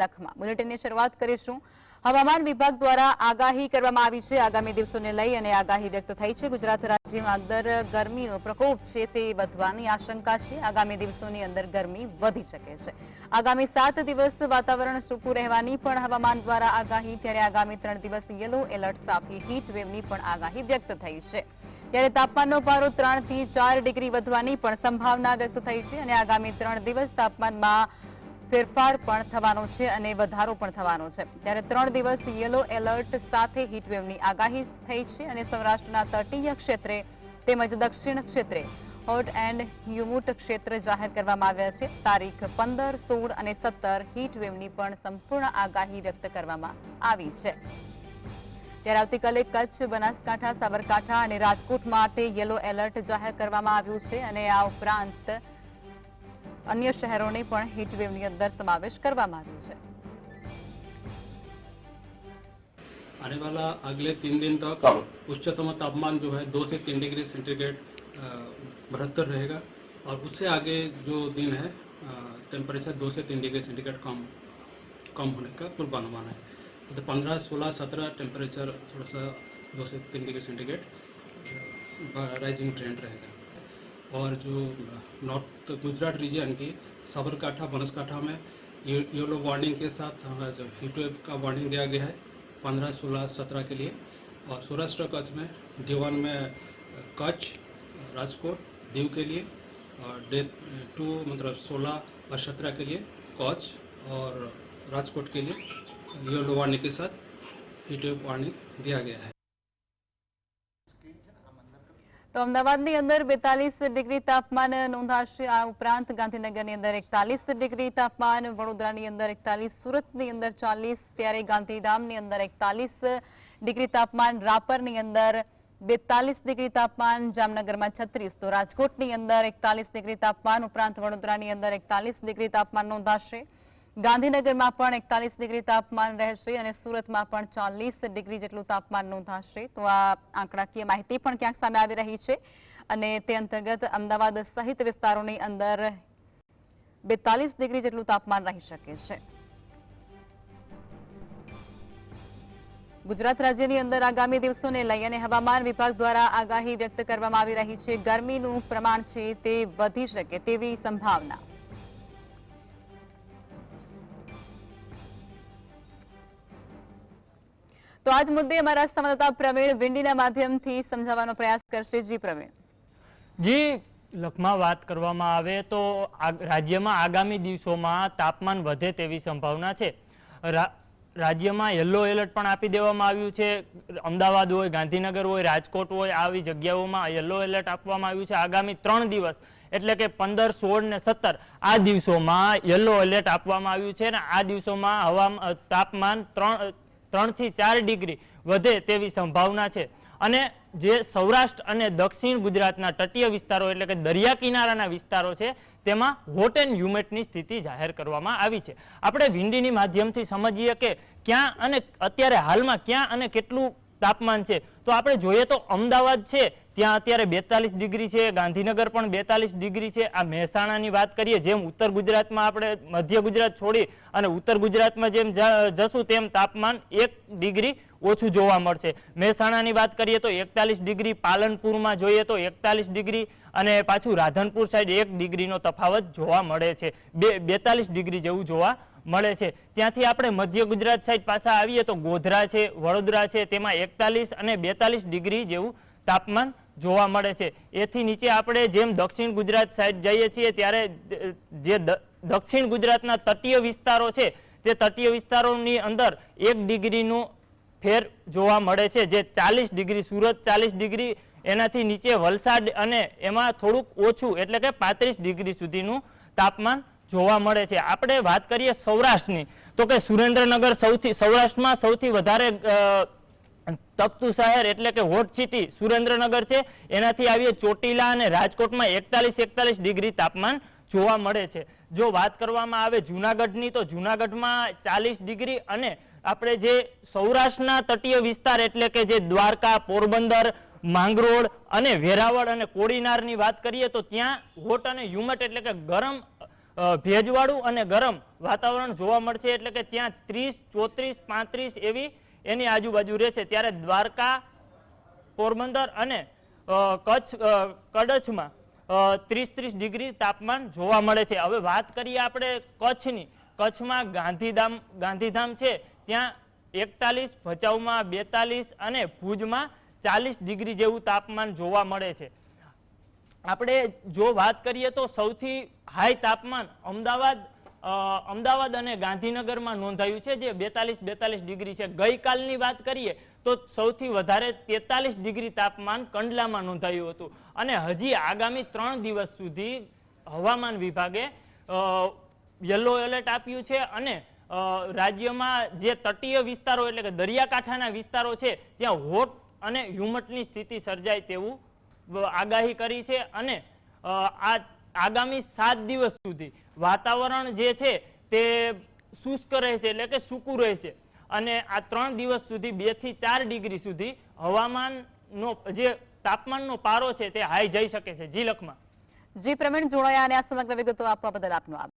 લખમાં બુલેટિનની શરૂઆત કરીશું. હવામાન વિભાગ દ્વારા આગાહી કરવામાં આવી છે. આગામી દિવસોને લઈ અને આગાહી વ્યક્ત થઈ છે. ગુજરાત રાજ્યમાં અંદર ગરમીનો પ્રકોપ છે તે વધવાની આશંકા છે. આગામી દિવસોની અંદર ગરમી વધી શકે છે. આગામી સાત દિવસ વાતાવરણ સૂકું રહેવાની પણ હવામાન દ્વારા આગાહી. ત્યારે આગામી ત્રણ દિવસ યલો એલર્ટ સાથે હીટ વેવની પણ આગાહી વ્યક્ત થઈ છે. ત્યારે તાપમાનનો પારો ત્રણથી ચાર ડિગ્રી વધવાની પણ સંભાવના વ્યક્ત થઈ છે અને આગામી ત્રણ દિવસ તાપમાનમાં ફેરફાર પણ થવાનો છે અને વધારો પણ થવાનો છે. ત્યારે ત્રણ દિવસ યલો એલર્ટ સાથે હીટવેવની આગાહી થઈ છે અને સૌરાષ્ટ્રના તટીય ક્ષેત્રે તેમજ દક્ષિણ ક્ષેત્રે હોટ એન્ડ હ્યુમુટ ક્ષેત્ર જાહેર કરવામાં આવ્યા છે. તારીખ પંદર, સોળ અને સત્તર હીટવેવની પણ સંપૂર્ણ આગાહી વ્યક્ત કરવામાં આવી છે. ત્યારે આવતીકાલે કચ્છ, બનાસકાંઠા, સાબરકાંઠા અને રાજકોટ માટે યલો એલર્ટ જાહેર કરવામાં આવ્યું છે અને આ ઉપરાંત અન્ય શહેરોને પણ હીટવેવની અંદર સમાવેશ કરવામાં આવ્યો છે आने वाला अगले तीन दिन तक उच्चतम तापमान जो है दो से तीन डिग्री सेंटीग्रेड बहत्तर रहेगा और उससे आगे जो दिन है टेम्परेचर दो से तीन डिग्री सेंटीग्रेड कम कम होने का पूर्वानुमान है तो पंद्रह सोलह सत्रह टेम्परेचर थोड़ा सा दो से तीन डिग्री सेंटीग्रेड राइजिंग ट्रेंड रहेगा और जो नॉर्थ गुजरात रीजन की साबरकाठा, बनासकाठा में ये- येलो वार्निंग के साथ हमें जो हीट वेव का वार्निंग दिया गया है पंद्रह, सोलह, सत्रह के लिए। और सौराष्ट्र कच्छ में डी में, कच्छ, राजकोट, दीव के लिए और डे टू मतलब सोलह और सत्रह के लिए कच्छ और राजकोट के लिए येलो वार्निंग के साथ हीट वेव वार्निंग दिया गया है। તો અમદાવાદની અંદર બેતાલીસ ડિગ્રી તાપમાન નોંધાશે. આ ઉપરાંત ગાંધીનગરની અંદર એકતાલીસ ડિગ્રી તાપમાન, વડોદરાની અંદર એકતાલીસ, સુરતની અંદર ચાલીસ, ત્યારે ગાંધીધામની અંદર એકતાલીસ ડિગ્રી તાપમાન, રાપરની અંદર બેતાલીસ ડિગ્રી તાપમાન, જામનગરમાં છત્રીસ. તો રાજકોટની અંદર એકતાલીસ ડિગ્રી તાપમાન, ઉપરાંત વડોદરાની અંદર એકતાલીસ ડિગ્રી તાપમાન નોંધાશે. ગાંધીનગરમાં પણ એકતાલીસ ડિગ્રી તાપમાન રહેશે અને સુરતમાં પણ ચાલીસ ડિગ્રી જેટલું તાપમાન નોંધાશે. તો આ આંકડાકીય માહિતી પણ ક્યાંક સામે આવી રહી છે અને તે અંતર્ગત અમદાવાદ સહિત વિસ્તારોની અંદર બેતાલીસ ડિગ્રી જેટલું તાપમાન રહી શકે છે. ગુજરાત રાજ્યની અંદર આગામી દિવસોને લઈ અને હવામાન વિભાગ દ્વારા આગાહી વ્યક્ત કરવામાં આવી રહી છે. ગરમીનું પ્રમાણ છે તે વધી શકે તેવી સંભાવના. તો આજ મુદ્દે અમારા સંવાદદાતા પ્રવીણ વિંડીના માધ્યમથી સમજાવવાનો પ્રયાસ કરશે જી પ્રવીણ. જી, લખમાં વાત કરવામાં આવે તો રાજ્યમાં આગામી દિવસોમાં તાપમાન વધે તેવી સંભાવના છે. રાજ્યમાં યલો એલર્ટ પણ આપી દેવામાં આવ્યું છે. અમદાવાદ હોય, ગાંધીનગર હોય, રાજકોટ હોય, આવી જગ્યાઓમાં યલો એલર્ટ આપવામાં આવ્યું છે આગામી ત્રણ દિવસ. એટલે કે પંદર, સોળ ને સત્તર આ દિવસોમાં યલો એલર્ટ આપવામાં આવ્યું છે અને આ દિવસોમાં હવા તાપમાન ત્રણ ત્રણથી ચાર ડિગ્રી વધે તેવી સંભાવના છે. અને જે સૌરાષ્ટ્ર અને દક્ષિણ ગુજરાતના તટીય વિસ્તારો એટલે કે દરિયા કિનારાના વિસ્તારો છે, તેમાં હોટ એન્ડ હ્યુમેટની સ્થિતિ જાહેર કરવામાં આવી છે. આપણે વિંડીની માધ્યમથી સમજીએ કે ક્યાં અને અત્યારે હાલમાં ક્યાં અને કેટલું તાપમાન છે. તો આપણે જોઈએ તો અમદાવાદ છે, ત્યાં અત્યારે બેતાલીસ ડિગ્રી છે, ગાંધીનગર પણ બેતાલીસ ડિગ્રી છે. આ મહેસાણાની વાત કરીએ, જેમ ઉત્તર ગુજરાતમાં આપણે મધ્ય ગુજરાત છોડી અને ઉત્તર ગુજરાતમાં જેમ જશું તેમ તાપમાન એક ડિગ્રી ઓછું જોવા મળશે. મહેસાણાની વાત કરીએ તો એકતાલીસ ડિગ્રી, પાલનપુરમાં જોઈએ તો એકતાલીસ ડિગ્રી અને પાછું રાધનપુર સાઈડ એક ડિગ્રીનો તફાવત જોવા મળે છે. બે, બેતાલીસ ડિગ્રી જેવું જોવા મળે છે. ત્યાંથી આપણે મધ્ય ગુજરાત સાઈડ પાછા આવીએ તો ગોધરા છે, વડોદરા છે, તેમાં એકતાલીસ અને બેતાલીસ ડિગ્રી જેવું તાપમાન જોવા મળે છે. એથી નીચે આપણે જેમ દક્ષિણ ગુજરાત સાઈડ જઈએ છીએ ત્યારે જે દક્ષિણ ગુજરાતના તટીય વિસ્તારો છે, તે તટીય વિસ્તારોની અંદર એક ડિગ્રીનું ફેર જોવા મળે છે, જે ચાલીસ ડિગ્રી, સુરત ચાલીસ ડિગ્રી, એનાથી નીચે વલસાડ અને એમાં થોડુંક ઓછું, એટલે કે પાંત્રીસ ડિગ્રી સુધીનું તાપમાન જોવા મળે છે. આપણે વાત કરીએ સૌરાષ્ટ્રની, તો કે સુરેન્દ્રનગર સૌથી, સૌરાષ્ટ્રમાં સૌથી વધારે તપતું શહેર એટલે કે હોટ સિટી સુરેન્દ્રનગર છે. એનાથી આવીએ ચોટીલા અને રાજકોટમાં એકતાલીસ એકતાલીસ ડિગ્રી તાપમાન જોવા મળે છે. જો વાત કરવામાં આવે જુનાગઢની, તો જુનાગઢમાં ચાલીસ ડિગ્રી અને આપણે જે સૌરાષ્ટ્રના તટીય વિસ્તાર એટલે કે જે દ્વારકા, પોરબંદર, માંગરોળ અને વેરાવળ અને કોડીનારની વાત કરીએ તો ત્યાં હોટ અને હ્યુમટ એટલે કે ગરમ ભેજવાળું અને ગરમ વાતાવરણ જોવા મળશે એટલે કે ત્યાં ત્રીસ, ચોત્રીસ, પાંત્રીસ એવી એની આજુબાજુ રહેશે. ત્યારે દ્વારકા, પોરબંદર અને કચ્છ કડછમાં ત્રીસ ત્રીસ ડિગ્રી તાપમાન જોવા મળે છે. હવે વાત કરીએ આપણે કચ્છની. કચ્છમાં ગાંધીધામ ગાંધીધામ છે. ત્યાં એકતાલીસ, ભચાઉમાં બેતાલીસ અને ભુજમાં ચાલીસ ડિગ્રી જેવું તાપમાન જોવા મળે છે. આપણે જો વાત કરીએ તો સૌથી હાઈ તાપમાન અમદાવાદ અમદાવાદ અને ગાંધીનગરમાં નોંધાયું છે, જે બેતાલીસ બેતાલીસ ડિગ્રી છે. ગઈકાલની વાત કરીએ તો સૌથી વધારે તેતાલીસ ડિગ્રી તાપમાન કંડલામાં નોંધાયું હતું. અને હજી આગામી ત્રણ દિવસ સુધી હવામાન વિભાગે યલો એલર્ટ આપ્યું છે અને રાજ્યમાં જે તટીય વિસ્તારો એટલે કે દરિયાકાંઠાના વિસ્તારો છે, ત્યાં હોટ અને હ્યુમટની સ્થિતિ સર્જાય તેવું આગાહી કરી છે અને આ આગામી સાત દિવસ સુધી વાતાવરણ જે છે તે શુષ્ક રહેશે એટલે કે સૂકું રહેશે. અને આ ત્રણ દિવસ સુધી બેથી ચાર ડિગ્રી સુધી હવામાનનો જે તાપમાનનો પારો છે તે હાઈ જઈ શકે છે. જી લખમાં. જી પ્રવીણ, જોડાયા અને આ સમગ્ર વિગતો આપવા બદલ આપનો આભાર.